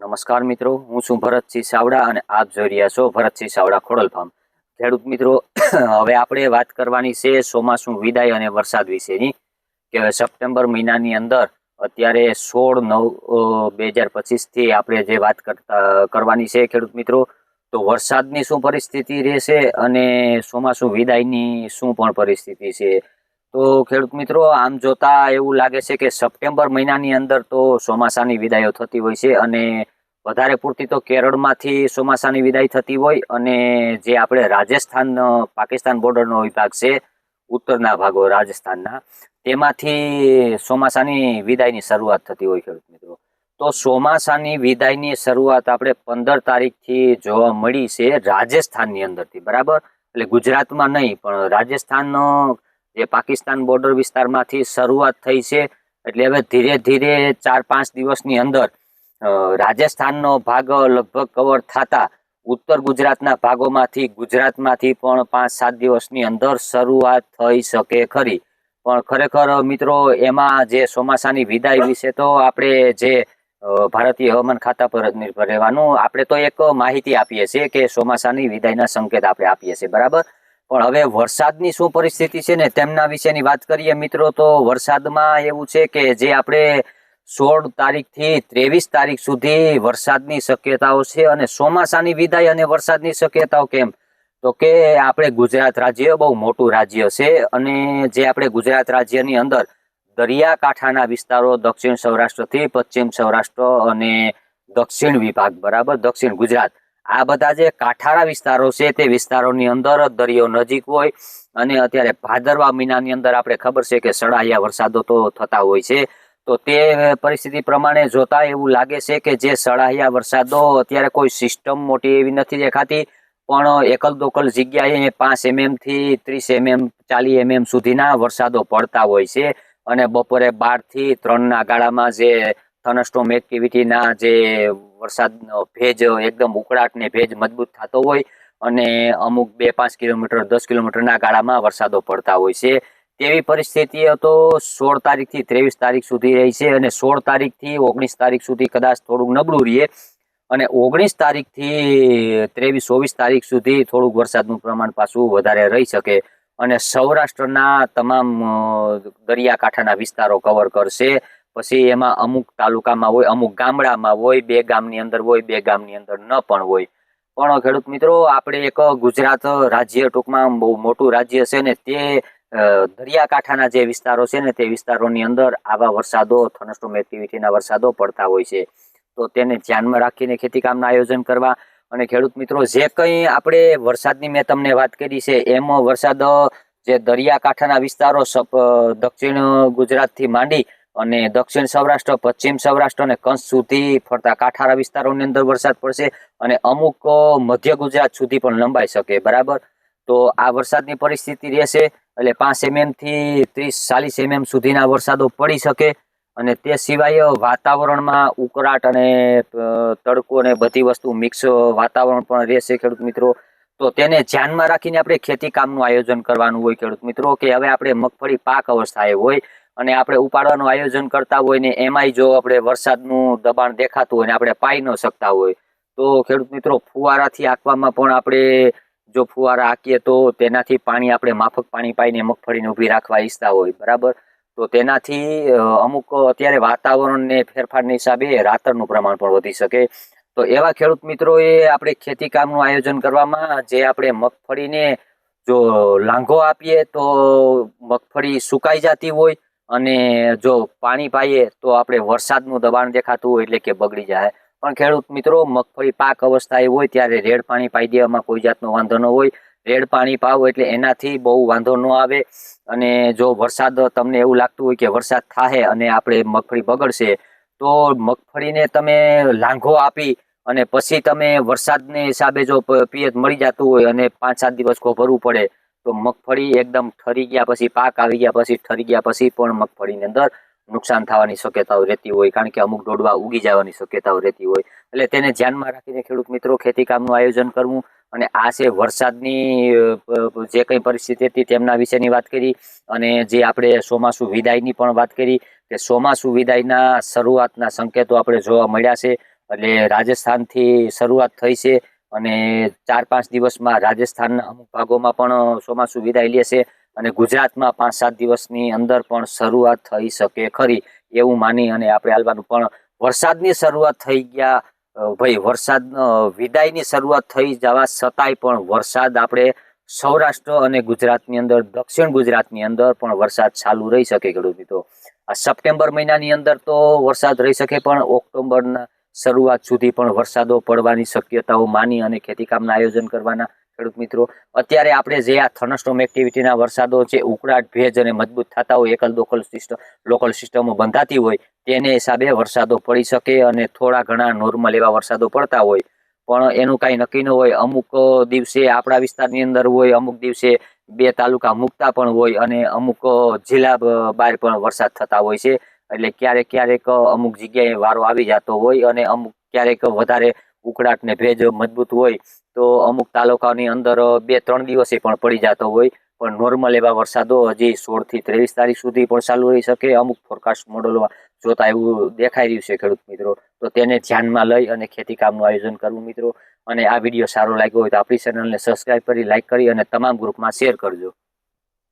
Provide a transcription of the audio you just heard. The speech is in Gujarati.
નમસ્કાર મિત્રો, હું છું ભરતસિંહ સાવડા અને આપ જોઈ રહ્યા છો ભરતસિંહ સાવડા ખોડલ ફાર્મ. ખેડૂત મિત્રો, હવે આપણે વાત કરવાની છે ચોમાસું વિદાય અને વરસાદ વિશેની, કે સપ્ટેમ્બર મહિનાની અંદર અત્યારે સોળ નવ બે હજાર પચીસથી આપણે જે વાત કરતા, કરવાની છે ખેડૂત મિત્રો, તો વરસાદની શું પરિસ્થિતિ રહેશે અને ચોમાસું વિદાયની શું પણ પરિસ્થિતિ છે? તો ખેડૂત મિત્રો, આમ જોતા એવું લાગે છે કે સપ્ટેમ્બર મહિનાની અંદર તો ચોમાસાની વિદાયો થતી હોય છે અને વધારે પૂરતી તો કેરળમાંથી ચોમાસાની વિદાય થતી હોય અને જે આપણે રાજસ્થાન પાકિસ્તાન બોર્ડરનો વિભાગ છે, ઉત્તરના ભાગો રાજસ્થાનના, તેમાંથી ચોમાસાની વિદાયની શરૂઆત થતી હોય ખેડૂત મિત્રો. તો ચોમાસાની વિદાયની શરૂઆત આપણે પંદર તારીખથી જોવા મળી છે રાજસ્થાનની અંદરથી, બરાબર? એટલે ગુજરાતમાં નહીં, પણ રાજસ્થાનનો જે પાકિસ્તાન બોર્ડર વિસ્તારમાંથી શરૂઆત થઈ છે. એટલે હવે ધીરે ધીરે ચાર પાંચ દિવસની અંદર રાજસ્થાનનો ભાગ લગભગ કવર થતા ઉત્તર ગુજરાતના ભાગોમાંથી, ગુજરાતમાંથી પણ પાંચ સાત દિવસની અંદર શરૂઆત થઈ શકે ખરી. પણ ખરેખર મિત્રો, એમાં જે ચોમાસાની વિદાય વિશે તો આપણે જે ભારતીય હવામાન ખાતા પર જ નિર્ભર રહેવાનું, આપણે તો એક માહિતી આપીએ છીએ કે ચોમાસાની વિદાયના સંકેત આપણે આપીએ છીએ, બરાબર? પણ હવે વરસાદની શું પરિસ્થિતિ છે ને તેમના વિશેની વાત કરીએ મિત્રો, તો વરસાદમાં એવું છે કે જે આપણે સોળ તારીખથી ત્રેવીસ તારીખ સુધી વરસાદની શક્યતાઓ છે અને ચોમાસાની વિદાય અને વરસાદની શક્યતાઓ કેમ? તો કે આપણે ગુજરાત રાજ્ય બહુ મોટું રાજ્ય છે અને જે આપણે ગુજરાત રાજ્યની અંદર દરિયાકાંઠાના વિસ્તારો દક્ષિણ સૌરાષ્ટ્રથી પશ્ચિમ સૌરાષ્ટ્ર અને દક્ષિણ વિભાગ, બરાબર? દક્ષિણ ગુજરાત. આ બધા જે કાંઠાળા વિસ્તારો છે તે વિસ્તારોની અંદર દરિયો નજીક હોય અને અત્યારે ભાદરવા મહિનાની અંદર આપણે ખબર છે કે સડાયા વરસાદો તો થતા હોય છે. તો તે પરિસ્થિતિ પ્રમાણે જોતા એવું લાગે છે કે જે સળાયા વરસાદો અત્યારે કોઈ સિસ્ટમ મોટી એવી નથી દેખાતી, પણ એકલ દોકલ જગ્યાએ પાંચ એમએમથી ત્રીસ એમએમ, ચાલીસ એમએમ સુધીના વરસાદો પડતા હોય છે. અને બપોરે બારથી ત્રણના ગાળામાં જે થનસ્ટોમ એક્ટિવિટીના જે વરસાદનો ભેજ એકદમ ઉકળાટ ને ભેજ મજબૂત થતો હોય અને અમુક બે પાંચ કિલોમીટર, દસ કિલોમીટરના ગાળામાં વરસાદો પડતા હોય છે. તેવી પરિસ્થિતિઓ તો સોળ તારીખથી ત્રેવીસ તારીખ સુધી રહી છે અને સોળ તારીખથી ઓગણીસ તારીખ સુધી કદાચ થોડુંક નબળું રહીએ અને ઓગણીસ તારીખથી ત્રેવીસ, ચોવીસ તારીખ સુધી થોડુંક વરસાદનું પ્રમાણ પાછું વધારે રહી શકે અને સૌરાષ્ટ્રના તમામ દરિયાકાંઠાના વિસ્તારો કવર કરશે. પછી એમાં અમુક તાલુકામાં હોય, અમુક ગામડામાં હોય, બે ગામની અંદર હોય, બે ગામની અંદર ન પણ હોય. પણ ખેડૂત મિત્રો, આપણે એક ગુજરાત રાજ્ય ટૂંકમાં બહુ મોટું રાજ્ય છે ને તે દરિયાકાંઠાના જે વિસ્તારો છે ને તે વિસ્તારોની અંદર આવા વરસાદો થનસ્ટોમ એક્ટિવિટીના વરસાદો પડતા હોય છે. તો તેને ધ્યાનમાં રાખીને ખેતીકામના આયોજન કરવા. અને ખેડૂત મિત્રો, જે કંઈ આપણે વરસાદની મેં તમને વાત કરી છે, એમ વરસાદ જે દરિયાકાંઠાના વિસ્તારો દક્ષિણ ગુજરાતથી માંડી અને દક્ષિણ સૌરાષ્ટ્ર, પશ્ચિમ સૌરાષ્ટ્ર અને કચ્છ સુધી ફરતા કાંઠાળા વિસ્તારોની અંદર વરસાદ પડશે અને અમુક મધ્ય ગુજરાત સુધી પણ લંબાઈ શકે, બરાબર? તો આ વરસાદની પરિસ્થિતિ રહેશે, એટલે પાંચ એમએમથી ત્રીસ, ચાલીસ એમએમ સુધીના વરસાદો પડી શકે અને તે સિવાય વાતાવરણમાં ઉકળાટ અને તડકો અને બધી વસ્તુ મિક્સ વાતાવરણ પણ રહેશે, ખેડૂત મિત્રો. તો તેને ધ્યાનમાં રાખીને આપણે ખેતી કામનું આયોજન કરવાનું હોય, ખેડૂત મિત્રો, કે હવે આપણે મગફળી પાક અવસ્થાએ હોય અને આપણે ઉપાડવાનું આયોજન કરતા હોય ને એમાંય જો આપણે વરસાદનું દબાણ દેખાતું હોય ને આપણે પાઈ ન શકતા હોય, તો ખેડૂત મિત્રો ફુવારાથી આંકવામાં પણ આપણે જો ફુવારા આંકીએ તો તેનાથી પાણી આપણે માફક પાણી પાઈને મગફળીને ઊભી રાખવા ઈચ્છતા હોય, બરાબર? તો તેનાથી અમુક અત્યારે વાતાવરણને ફેરફારના હિસાબે રાતરનું પ્રમાણ પણ વધી શકે. તો એવા ખેડૂત મિત્રોએ આપણે ખેતી કામનું આયોજન કરવામાં જે આપણે મગફળીને જો લાંઘો આપીએ તો મગફળી સુકાઈ જતી હોય અને જો પાણી પાઈએ તો આપણે વરસાદનું દબાણ દેખાતું હોય એટલે કે બગડી જાય. પણ ખેડૂત મિત્રો, મગફળી પાક અવસ્થા એ હોય ત્યારે રેડ પાણી પાઈ દેવામાં કોઈ જાતનો વાંધો ન હોય. રેડ પાણી પાવો એટલે એનાથી બહુ વાંધો ન આવે. અને જો વરસાદ તમને એવું લાગતું હોય કે વરસાદ થાહે અને આપણે મગફળી બગડશે, તો મગફળીને તમે લાંઘો આપી અને પછી તમે વરસાદને હિસાબે જો પિયત મળી જતું હોય અને પાંચ સાત દિવસ કો ભરવું પડે તો મગફળી એકદમ ઠરી ગયા પછી, પાક આવી ગયા પછી, ઠરી ગયા પછી પણ મગફળીની અંદર નુકસાન થવાની શક્યતાઓ રહેતી હોય. કારણ કે અમુક ડોડવા ઉગી જવાની શક્યતાઓ રહેતી હોય. એટલે તેને ધ્યાનમાં રાખીને ખેડૂત મિત્રો ખેતી કામનું આયોજન કરવું અને આ છે વરસાદની જે કંઈ પરિસ્થિતિ હતી તેમના વિશેની વાત કરી અને જે આપણે ચોમાસું વિદાયની પણ વાત કરી કે ચોમાસું વિદાયના શરૂઆતના સંકેતો આપણે જોવા મળ્યા છે. એટલે રાજસ્થાનથી શરૂઆત થઈ છે. અને ચાર પાંચ દિવસમાં રાજસ્થાનના અમુક ભાગોમાં પણ ચોમાસું વિદાય લેશે અને ગુજરાતમાં પાંચ સાત દિવસની અંદર પણ શરૂઆત થઈ શકે ખરી એવું માની અને આપણે હાલવાનું પણ વરસાદની શરૂઆત થઈ ગયા ભાઈ વરસાદ વિદાયની શરૂઆત થઈ જવા છતાંય પણ વરસાદ આપણે સૌરાષ્ટ્ર અને ગુજરાતની અંદર, દક્ષિણ ગુજરાતની અંદર પણ વરસાદ ચાલુ રહી શકે ખેડૂત મિત્રો. આ સપ્ટેમ્બર મહિનાની અંદર તો વરસાદ રહી શકે પણ ઓક્ટોબરના શરૂઆત સુધી પણ વરસાદો પડવાની શક્યતાઓ માની અને ખેતીકામના આયોજન કરવાના ખેડૂત મિત્રો, અત્યારે આપણે જે આ થર્નસ્ટોમ એક્ટિવિટીના વરસાદો છે, ઉકળાટ, ભેજ અને મજબૂત થતા હોય, એકલ દોકલ સિસ્ટમ લોકલ સિસ્ટમો બંધાતી હોય, તેને હિસાબે વરસાદો પડી શકે અને થોડા ઘણા નોર્મલ એવા વરસાદો પડતા હોય. પણ એનું કાંઈ નક્કી ન હોય, અમુક દિવસે આપણા વિસ્તારની અંદર હોય, અમુક દિવસે બે તાલુકા મૂકતા પણ હોય અને અમુક જિલ્લા બહાર પણ વરસાદ થતા હોય છે. એટલે ક્યારેક ક્યારેક અમુક જગ્યાએ વારો આવી જતો હોય અને અમુક ક્યારેક વધારે ઉકળાટ ને ભેજ મજબૂત હોય તો અમુક તાલુકાની અંદર બે ત્રણ દિવસે પણ પડી જતો હોય. પણ નોર્મલ એવા વરસાદો હજી સોળથી ત્રેવીસ તારીખ સુધી પણ ચાલુ રહી શકે. અમુક ફોરકાસ્ટ મોડલમાં જોતા એવું દેખાઈ રહ્યું છે ખેડૂત મિત્રો. તો તેને ધ્યાનમાં લઈ અને ખેતી કામનું આયોજન કરવું મિત્રો. અને આ વીડિયો સારો લાગ્યો હોય તો આપણી ચેનલને સબસ્ક્રાઇબ કરી લાઇક કરી અને તમામ ગ્રુપમાં શેર કરજો.